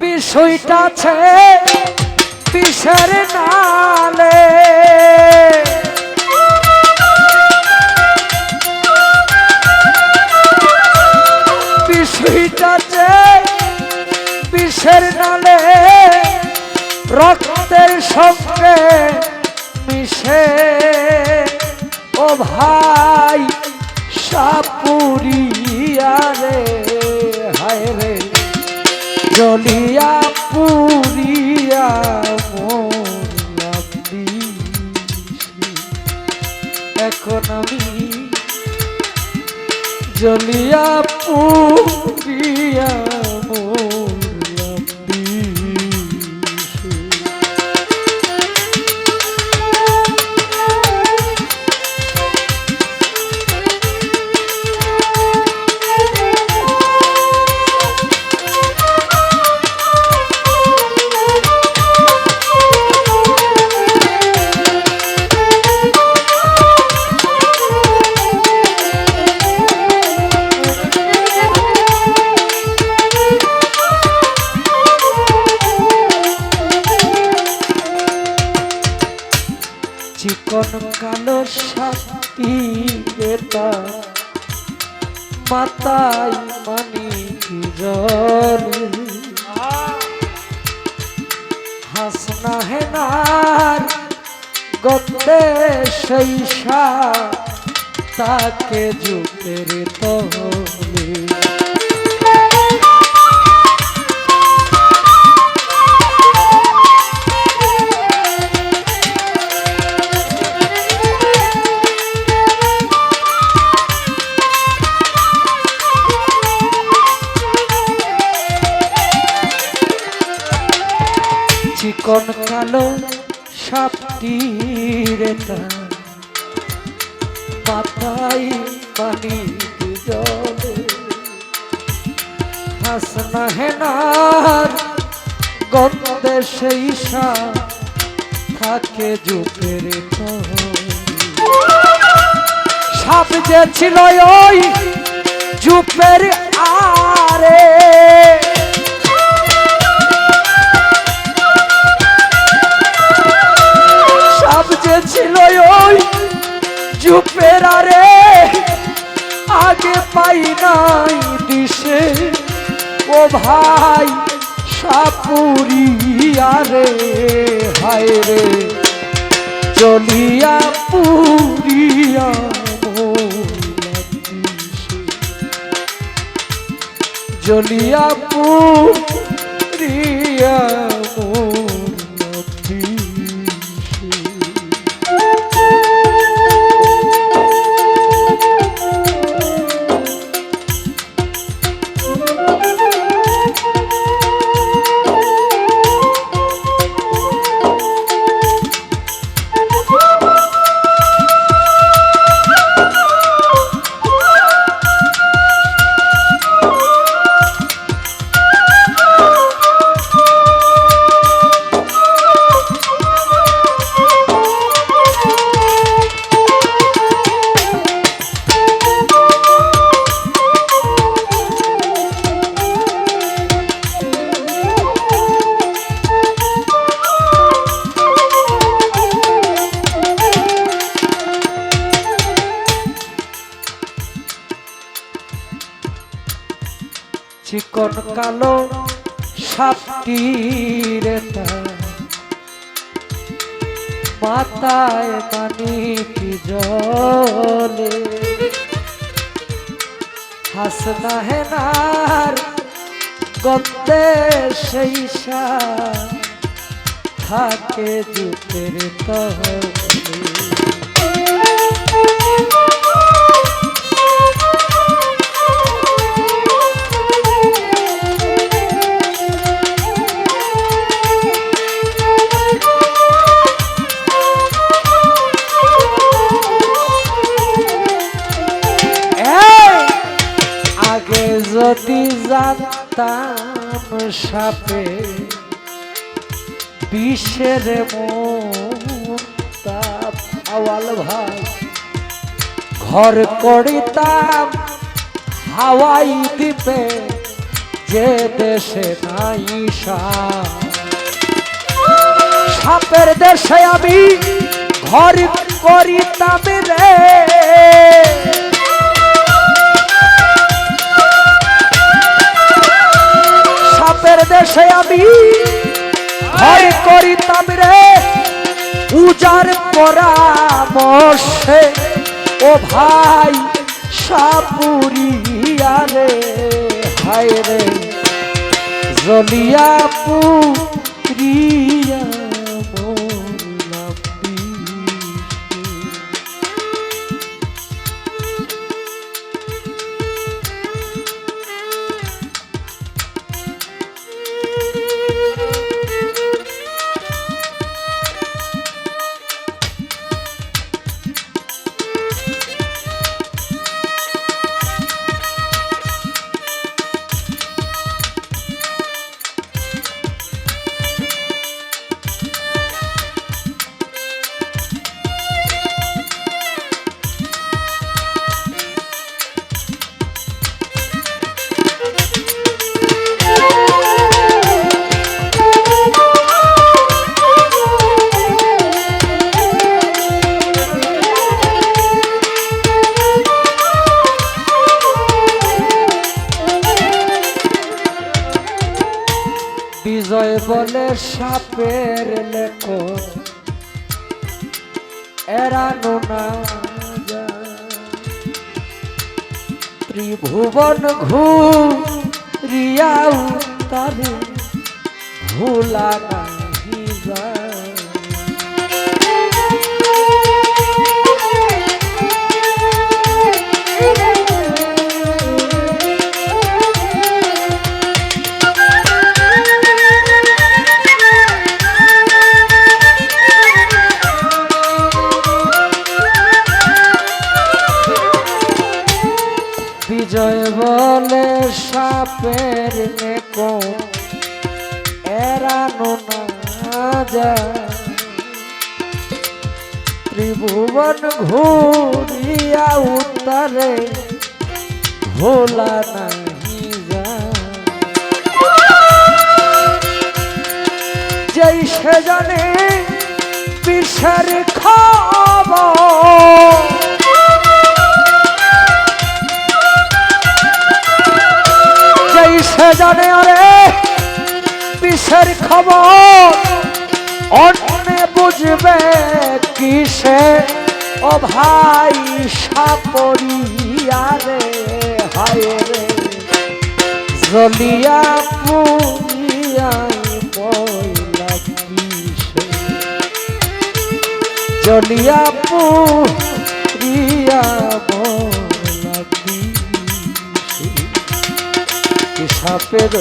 বিষয়টা আছে বিষের নালে। বিষয়টা আছে বিষের নালে। রক্তের সঙ্গে মিশে। ও ভাই সাপুরিয়া রে। জলিয়া পুরিয়া। এখন আমি জলিয়া পুরিয়া মাতাই মানি জল। হাসনা হেনার গতে সেই তাকে জুতের তলে। চিকন কালো সাপটির মাথায় পানি হাসনা হেনার গন্ধে সেই থাকে জুপের। সাপ যে ছিল ওই জুপের আরে ছিল ওই জুপের আরে, আগে পাই নাই দিশে ও ভাই সাপুরিয়া রে হায় রে চলিয়া পুরিয়া। জ্বলিয়া পুরিয়া কালো সাপটির মাথায় পানি কি জলে? হাসনা হেনার গন্ধে সেই থাকে জুতের তলে। জানতাম সাপে মুক্তাপ আওয়াল ভাই। ঘর করিতাম হাওয়াই দ্বীপে, যে দেশে নাই সাপ। সাপের দেশে আমি ঘর করিতাম রে। পরামর্শে ও ভাই সাপুরিয়া রে হায় রে। জলিয়া পুরিয়া এরানো না। ত্রিভুবন ঘুরিয়াও তারে ভোলা নাহি বিজয় বলে সাপের নেকো। এরানো না যায়। ত্রিভুবন ঘুরিয়া উত্তরে ভোলা নাহি যেই সে জানে বিষের খবর সে জানে আরে বিষের খবর? অন্যে বুঝবে কিসে? ও ভাই সাপরিয়া রে, হায় রে। জলিয়া কিসে? জলিয়া পুরিয়া সাপের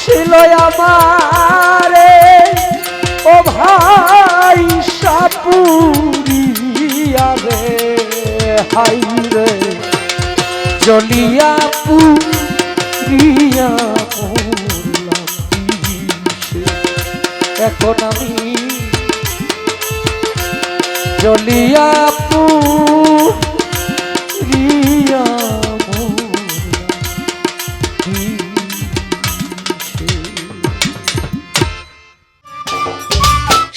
ছিল আমারে ও ভাই সাপুরিয়া রে হাই রে। জলিয়া পুরিয়া এখন আমি জলিয়া